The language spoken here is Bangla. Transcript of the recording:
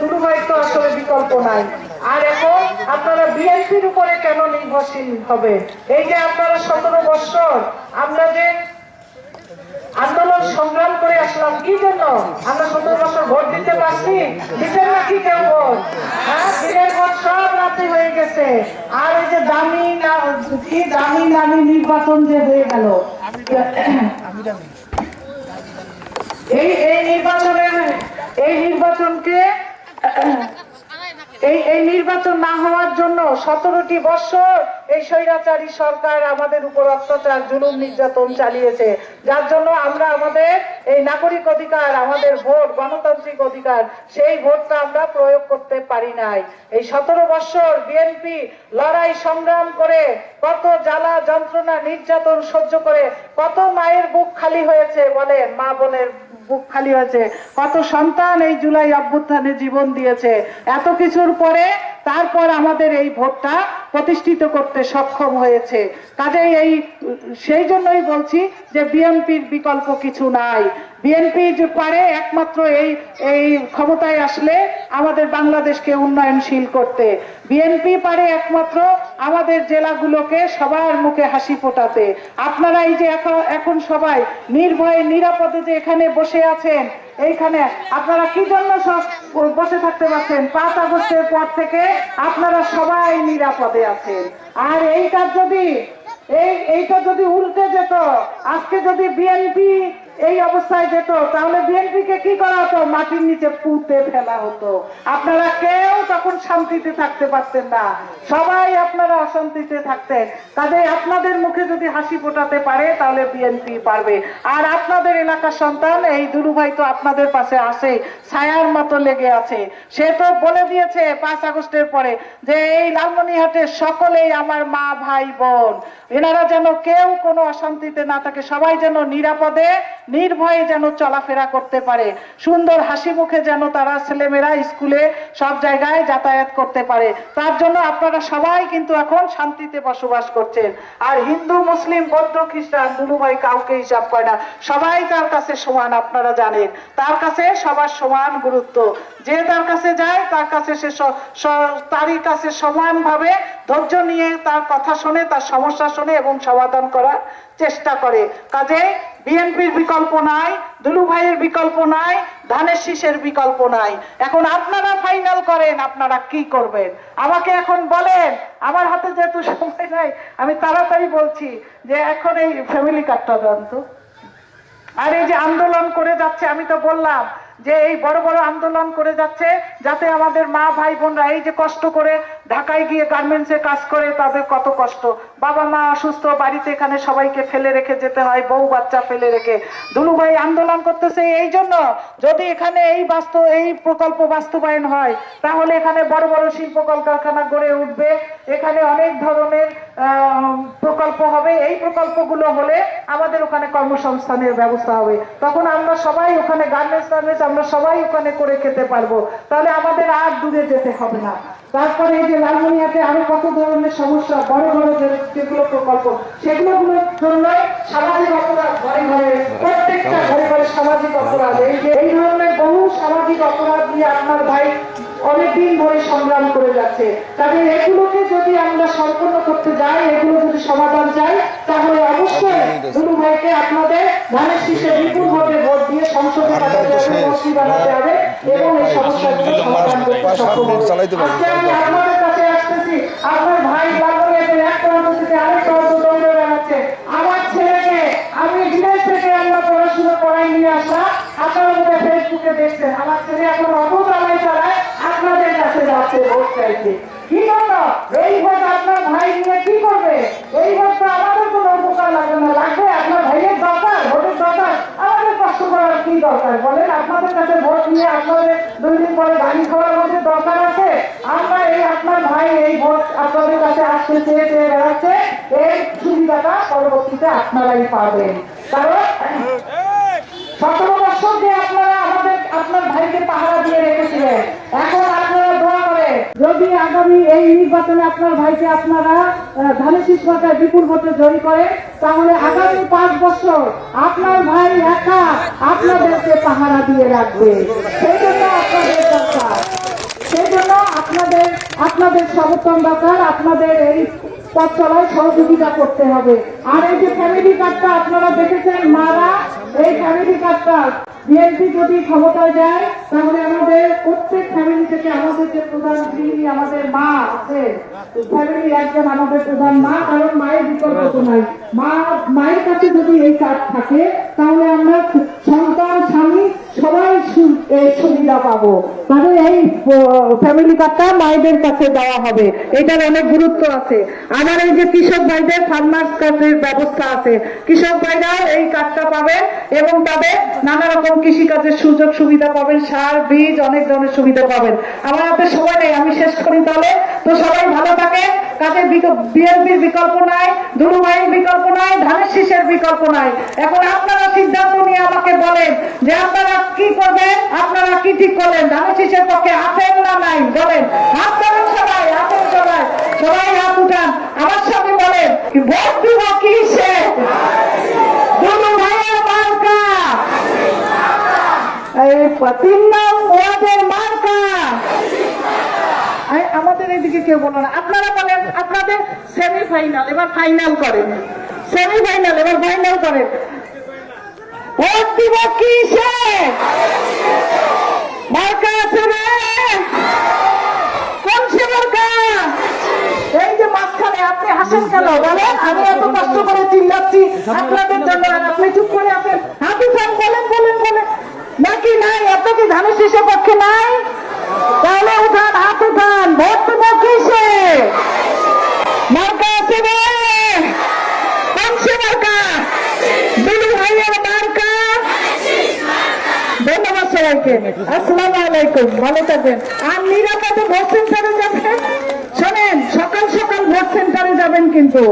দুরুভাই তো আসলে বিকল্প নাই। আর এখন আপনারা বিএনপির উপরে কেন নির্ভরশীল হবে? এই যে আপনারা সতেরো বছর আমরা আন্দোলন সংগ্রাম করে আসলাম, কি জন্য? আমরা সতেরো বছর ভোট দিতে পারছি? দিতেন নাকি কেউ হ্যাঁ দিনের ভোট সব রাতে হয়ে গেছে। আর এই যে দামি কি দামি দামি নির্বাচন যে হয়ে গেল। এই এই নির্বাচনের এই নির্বাচনকে এই নির্বাচন না হওয়ার জন্য সতেরোটি বছর এই স্বৈরাচারী সরকার আমাদের উপর অত্যাচার, জুলুম, নির্যাতন চালিয়েছে। যার জন্য আমরা আমাদের এই নাগরিক অধিকার, আমাদের ভোট, গণতান্ত্রিক অধিকার, সেই ভোটটা আমরা প্রয়োগ করতে পারি নাই। এই সতেরো বছর বিএনপি লড়াই সংগ্রাম করে কত জ্বালা, যন্ত্রণা, নির্যাতন সহ্য করে কত মায়ের বুক খালি হয়েছে বলেন মা বোনের বুক খালি হয়েছে। কত সন্তান এই জুলাই অভ্যুত্থানে জীবন দিয়েছে। এত কিছুর পরে তারপর আমাদের এই ভোটটা প্রতিষ্ঠিত করতে সক্ষম হয়েছে। কাজেই এই, সেই জন্যই বলছি যে বিএনপির বিকল্প কিছু নাই। বিএনপি পারে একমাত্র এই এই ক্ষমতায় আসলে আমাদের বাংলাদেশকে উন্নয়নশীল করতে। বিএনপি পারে একমাত্র আমাদের জেলাগুলোকে সবার মুখে হাসি ফোটাতে। আপনারা এই যে এখন সবাই নির্ভয়ে, নিরাপদে যে এখানে বসে আছেন এইখানে আপনারা কি জন্য বসে থাকতে পারছেন? পাঁচ আগস্টের পর থেকে আপনারা সবাই নিরাপদে আছেন। আর এইটা যদি, এই, এইটা যদি উল্টে যেত, আজকে যদি বিএনপি এই অবস্থায় যেত, তাহলে বিএনপি কে কি করা হতো? মাটির নিচে পুঁতে ফেলা হতো। আপনারা কেউ তখন শান্তিতে থাকতে পারতেন না। সবাই আপনারা অশান্তিতে থাকতেন। কাজে আপনাদের মুখে যদি হাসি ফোটাতে পারে, তাহলে বিএনপি পারবে। আর আপনাদের এলাকার সন্তান, এই দুরুভাই তো আপনাদের পাশে আসে, ছায়ার মতো লেগে আছে। সে তো বলে দিয়েছে পাঁচ আগস্টের পরে যে, এই লালমনিহাটের সকলেই আমার মা, ভাই, বোন। এনারা যেন কেউ কোনো অশান্তিতে না থাকে। সবাই যেন নিরাপদে, নির্ভয়ে যেন চলাফেরা করতে পারে। সুন্দর হাসি মুখে যেন তারা ছেলেমেয়েরা স্কুলে সব জায়গায় যাতায়াত করতে পারে। তার জন্য আপনারা সবাই কিন্তু এখন শান্তিতে বসবাস করছেন। আর হিন্দু, মুসলিম, বৌদ্ধ, খ্রিস্টান, দুলুভাই কাউকে হিসাব করে না। সবাই তার কাছে সমান, আপনারা জানেন। তার কাছে সবার সমান গুরুত্ব। যে তার কাছে যায়, তার কাছে স- তারই কাছে সমানভাবে ধৈর্য নিয়ে তার কথা শুনে, তার সমস্যা শুনে এবং সমাধান করার চেষ্টা করে। কাজে বিএনপির বিকল্প নাই, দুলু ভাইয়ের বিকল্প নাই, ধানের শীষের বিকল্প নাই। এখন আপনারা ফাইনাল করেন, আপনারা কি করবেন? আমাকে এখন বলেন, আমার হাতে যেহেতু সময় নাই, আমি তাড়াতাড়ি বলছি যে এখন এই ফ্যামিলি কার্ডটা দেন তো। আর এই যে আন্দোলন করে যাচ্ছে, আমি তো বললাম যে এই বড় বড় আন্দোলন করে যাচ্ছে, যাতে আমাদের মা, ভাই, বোনরা এই যে কষ্ট করে ঢাকায় গিয়ে গার্মেন্টসে কাজ করে, তাদের কত কষ্ট। বাবা মা অসুস্থ, বাড়িতে এখানে সবাইকে ফেলে রেখে যেতে হয়, বউ বাচ্চা ফেলে রেখে। দুলু ভাই আন্দোলন করতেছে এই জন্য। যদি এখানে এই বাস্তব এই প্রকল্প বাস্তবায়ন হয়, তাহলে এখানে বড় বড় শিল্প কলকারখানা গড়ে উঠবে। এখানে অনেক ধরনের প্রকল্পগুলো হলে আমাদের ওখানে কর্মসংস্থানের ব্যবস্থা হবে। তখন আমরা সবাই ওখানে গার্মেন্টস টার্মেন্টস আমরা সবাই ওখানে করে খেতে পারব। তাহলে আমাদের আর দূরে যেতে হবে না। তারপরে এই যে লালমনিয়াতে আরও কত ধরনের সমস্যা, বড় বড় যেগুলো প্রকল্প সেগুলোগুলোর জন্য সামাজিক অপরাধ ঘরে ঘরে, প্রত্যেকটা ঘরে ঘরে সামাজিক অপরাধ। এই যে এই ধরনের বহু সামাজিক অপরাধ নিয়ে আপনার ভাই অনেকদিন ধরে করে যাচ্ছে। কাজে এগুলোকে যদি আমরা সম্পূর্ণ করতে যাই এগুলো যদি সমাধান চাই তাহলে অবশ্যই দুলু ভাইকে আপনাদের ধানের শীষে বিপুল ভোটে ভোট দিয়ে সংসদে মন্ত্রী বানাতে হবে এবং এই সমস্যাগুলো সমাধান করতে সক্ষম হবে। আমি আপনাদের কাছে আসতেছি। আপনার ভাই বাংলাদেশে এক প্রান্ত থেকে আরেক প্রান্ত দৌড়ে বেড়াচ্ছে। আমার ছেলেকে আমি বিদেশ থেকে আমরা পড়াশোনা করাই নিয়ে আপনারা ফেসবুকে দেখছেন। আমার ছেলে এখন আপনাদের কাছে ভোট চাইতে কি জন্য এই ভোট আপনার ভাই নিয়ে কি করবে? এই ভোট তো আমাদের কোনো উপকার লাগবে না। লাগবে আপনার ভাইয়ের দরকার, ভোটের দরকার। আমাদের কষ্ট করার কি দরকার? বলেন, আপনাদের কাছে ভোট নিয়ে আপনাদের দুই দিন পরে গাড়ি খাওয়ার মধ্যে দরকার আছে? আমরা এই আপনার ভাই এই ভোট আপনাদের কাছে আসতে চেয়ে চেয়ে বেড়াচ্ছে। এই সুবিধাটা পরবর্তীতে আপনারাই পাবেন। কারণ সতেরো বছর যে আপনারা আমাদের আপনার ভাইকে পাহারা দিয়ে রেখেছিলেন, এখন যদি আগামী এই নির্বাচনে আপনার ভাইকে আপনারা ধানের শীষ বিপুল ভোটে জয়ী করে, তাহলে আগামী পাঁচ বছর আপনার ভাই একা আপনাদেরকে পাহারা দিয়ে রাখবে। সেই জন্য আপনাদের দরকার। সেই জন্য আপনাদের সমর্থন দরকার, আপনাদের এই পথ চলায় সহযোগিতা করতে হবে। আর এই যে ফ্যামিলি কার্ডটা আপনারা দেখেছেন, মারা, এই ফ্যামিলি কার্ডটা বিএনপি যদি ক্ষমতায় যায়, তাহলে আমাদের প্রত্যেক ফ্যামিলি থেকে আমাদের যে প্রধান গৃহিণী, আমাদের মা আছে। ফ্যামিলি একজন আমাদের প্রধান মা, কারণ মায়ের বিকল্প তো নাই। মা, মায়ের কাছে যদি এই কাজ থাকে, তাহলে আমরা সন্তান, স্বামী সবাই সুবিধা পাবো। মানে এই ফ্যামিলি কার্ডটা মায়েদের কাছে দেওয়া হবে। এটার অনেক গুরুত্ব আছে। আমার এই যে কৃষক ভাইদের ফার্মার্স কার্ডের ব্যবস্থা আছে। কৃষক ভাইরা এই কার্ডটা পাবেন এবং তাদের নানা রকম কৃষিকাজের সুযোগ সুবিধা পাবেন। সার, বীজ, অনেক ধরনের সুবিধা পাবেন। আমার হাতে সময় নেই শেষ করি তাহলে। তো সবাই ভালো থাকে কাজের বিএনপির বিকল্প নাই দুরু ভাইয়ের বিকল্প নাই, ধানের শীষের বিকল্প নাই। এখন আপনারা সিদ্ধান্ত নিয়ে আমাকে বলেন যে আপনারা কি করবেন, আপনারা কি ঠিক করলেন, ধানের শীষের পক্ষে আছেন না নাই, বলেন। হাত তোলেন সবাই আছেন সবাই। সবাই হাত উঠান। আমার সঙ্গে বলেন, ভোট দিব ভাইয়ের মার্কা। এই তিন নং ওয়ার্ডের আমাদের এদিকে কেউ বলো না। আপনারা বলেন, আপনাদের সেমিফাইনাল এবার ফাইনাল করেন। সেমিফাইনাল এবার ফাইনাল করেন। ভোট দিব কিসে মার্কা আছে রে কোন সে মার্কা এই যে মাঝখানে আপনি হাসেন কেন বলেন আমি এত কষ্ট করে চিল্লাচ্ছি আপনাদের জন্য আর আপনি চুপ করে আছেন হাত উঠান বলেন বলেন বলেন নাকি নাই এত কি ধানের শীষের পক্ষে নাই তাহলে উঠান হাত উঠান ভোট দেবো কিসে মার্কা আছে রে কোন সে মার্কা দুলু ভাইয়ের মার্কা সবাইকে আসসালামু আলাইকুম, ভালো থাকবেন আর নিরাপদে ভোট সেন্টারে যাবেন শোনেন, সকাল সকাল ভোট সেন্টারে যাবেন কিন্তু।